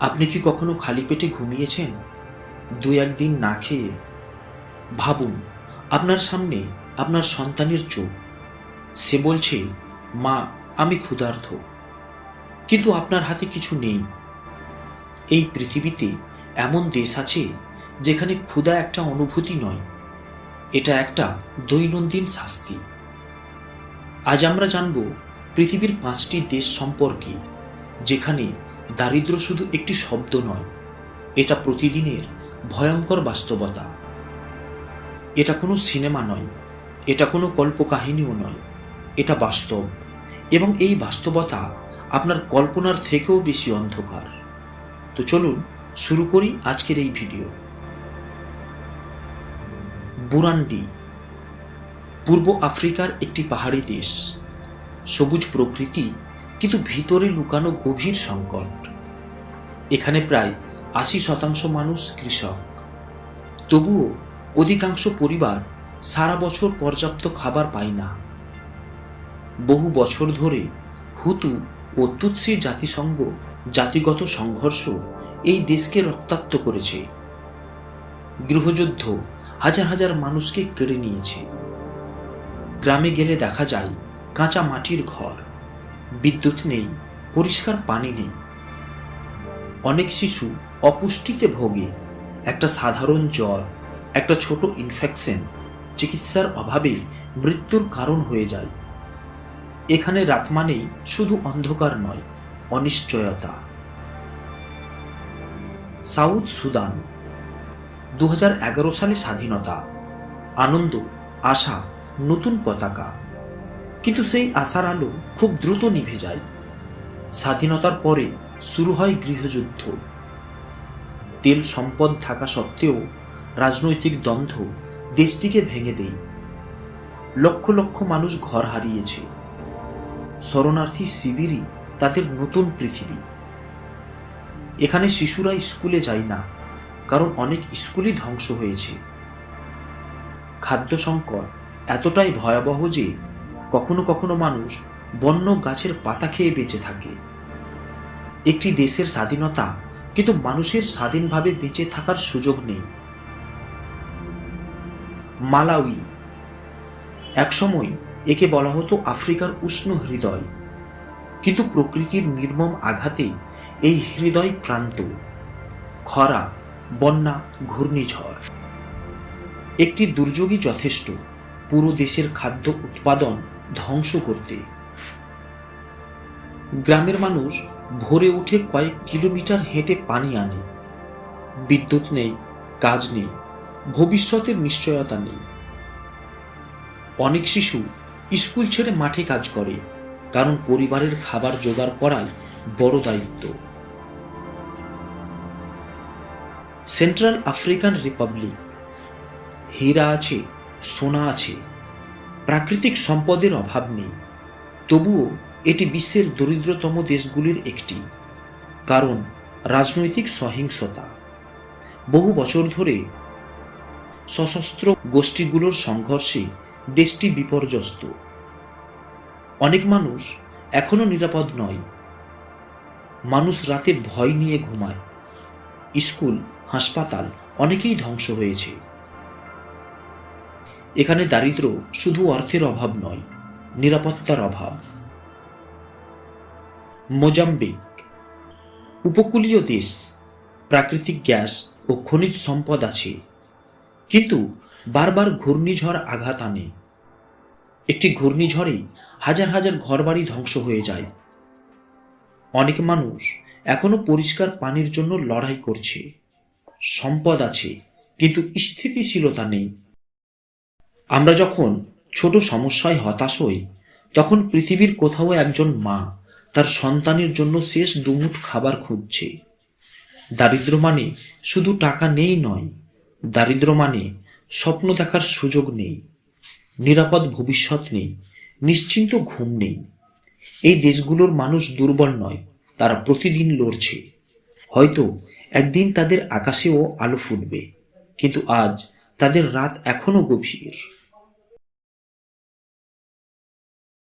আপনি কি কখনো খালি পেটে ঘুমিয়েছেন? দু একদিন না খেয়ে। ভাবুন, আপনার সামনে আপনার সন্তানের চোখ। সে বলছে, মা, আমি ক্ষুধার্ত। কিন্তু আপনার হাতে কিছু নেই। এই পৃথিবীতে এমন দেশ আছে যেখানে ক্ষুধা একটা অনুভূতি নয়, এটা একটা দৈনন্দিন শাস্তি। আজ আমরা জানব পৃথিবীর পাঁচটি দেশ সম্পর্কে, যেখানে দারিদ্র শুধু একটি শব্দ নয়, এটা প্রতিদিনের ভয়ঙ্কর বাস্তবতা। এটা কোনো সিনেমা নয়, এটা কোনো কল্পকাহিনীও নয়, এটা বাস্তব, এবং এই বাস্তবতা আপনার কল্পনার থেকেও বেশি অন্ধকার। তো চলুন শুরু করি আজকের এই ভিডিও। বুরান্ডি, পূর্ব আফ্রিকার একটি পাহাড়ি দেশ। সবুজ প্রকৃতি কিন্তু ভিতরে লুকানো গভীর সংকট। এখানে প্রায় আশি শতাংশ মানুষ কৃষক। তবুও অধিকাংশ পরিবার সারা বছর পর্যাপ্ত খাবার পায় না। বহু বছর ধরে হুতু ও তুৎসি জাতিসংঘ জাতিগত সংঘর্ষ এই দেশকে রক্তাক্ত করেছে। গৃহযুদ্ধ হাজার হাজার মানুষকে কেড়ে নিয়েছে। গ্রামে গেলে দেখা যায় কাঁচা মাটির ঘর। বিদ্যুৎ নেই, পরিষ্কার পানি নেই। অনেক শিশু অপুষ্টিতে ভোগে, একটা সাধারণ জ্বর, একটা ছোট ইনফেকশন চিকিৎসার অভাবে মৃত্যুর কারণ হয়ে যায়। এখানে রাত মানেই শুধু অন্ধকার নয়, অনিশ্চয়তা। সাউথ সুদান দু হাজার এগারো সালে স্বাধীনতা, আনন্দ, আশা, নতুন পতাকা। কিন্তু সেই আশার আলো খুব দ্রুত নিভে যায়। স্বাধীনতার পরে শুরু হয় গৃহযুদ্ধ। তেল সম্পদ থাকা সত্ত্বেও রাজনৈতিক দ্বন্দ্ব দেশটিকে ভেঙে দেয়। লক্ষ লক্ষ মানুষ ঘর হারিয়েছে। শরণার্থী শিবিরই তাদের নতুন পৃথিবী। এখানে শিশুরা স্কুলে যায় না, কারণ অনেক স্কুলই ধ্বংস হয়েছে। খাদ্য সংকট এতটাই ভয়াবহ যে কখনো কখনো মানুষ বন্য গাছের পাতা খেয়ে বেঁচে থাকে। একটি দেশের স্বাধীনতা কিন্তু মানুষের স্বাধীনভাবে বেঁচে থাকার সুযোগ নেই। মালাউই। একসময় একে বলা হতো আফ্রিকার উষ্ণ হৃদয়। কিন্তু প্রকৃতির নির্মম আঘাতে এই হৃদয় ক্লান্ত। খরা, বন্যা, ঘূর্ণিঝড়। একটি দুর্যোগই যথেষ্ট। পুরো দেশের খাদ্য উৎপাদন ধ্বংস করতে। গ্রামের মানুষ ভোরে উঠে কয়েক কিলোমিটার হেঁটে পানি আনে। বিদ্যুৎ নেই, কাজ নেই, ভবিষ্যতের নিশ্চয়তা নেই। অনেক শিশু স্কুল ছেড়ে মাঠে কাজ করে, কারণ পরিবারের খাবার জোগাড় করাই বড় দায়িত্ব। সেন্ট্রাল আফ্রিকান রিপাবলিক, হীরা আছে, সোনা আছে প্রাকৃতিক সম্পদের অভাব নেই। তবুও এটি বিশ্বের দরিদ্রতম দেশগুলির একটি, কারণ রাজনৈতিক সহিংসতা। বহু বছর ধরে সশস্ত্র গোষ্ঠীগুলোর সংঘর্ষে দেশটি বিপর্যস্ত। অনেক মানুষ এখনও নিরাপদ নয়। মানুষ রাতে ভয় নিয়ে ঘুমায়। স্কুল, হাসপাতাল অনেকেই ধ্বংস হয়েছে। এখানে দারিদ্র শুধু অর্থের অভাব নয়, নিরাপত্তার অভাব। মোজাম্বিক, উপকূলীয় দেশ, প্রাকৃতিক গ্যাস ও খনিজ সম্পদ আছে, কিন্তু বারবার ঘূর্ণিঝড় আঘাত আনে। একটি ঘূর্ণিঝড়ে হাজার হাজার ঘরবাড়ি ধ্বংস হয়ে যায়। অনেক মানুষ এখনও পরিষ্কার পানির জন্য লড়াই করছে। সম্পদ আছে, কিন্তু স্থিতিশীলতা নেই। আমরা যখন ছোট সমস্যায় হতাশ হই, তখন পৃথিবীর কোথাও একজন মা তার সন্তানের জন্য শেষ দুমুঠ খাবার খুঁজছে। দারিদ্র মানে শুধু টাকা নেই নয়, দারিদ্র মানে স্বপ্ন দেখার সুযোগ নেই, নিরাপদ ভবিষ্যৎ নেই, নিশ্চিন্ত ঘুম নেই। এই দেশগুলোর মানুষ দুর্বল নয়, তারা প্রতিদিন লড়ছে। হয়তো একদিন তাদের আকাশেও আলো ফুটবে, কিন্তু আজ তাদের রাত এখনও গভীর।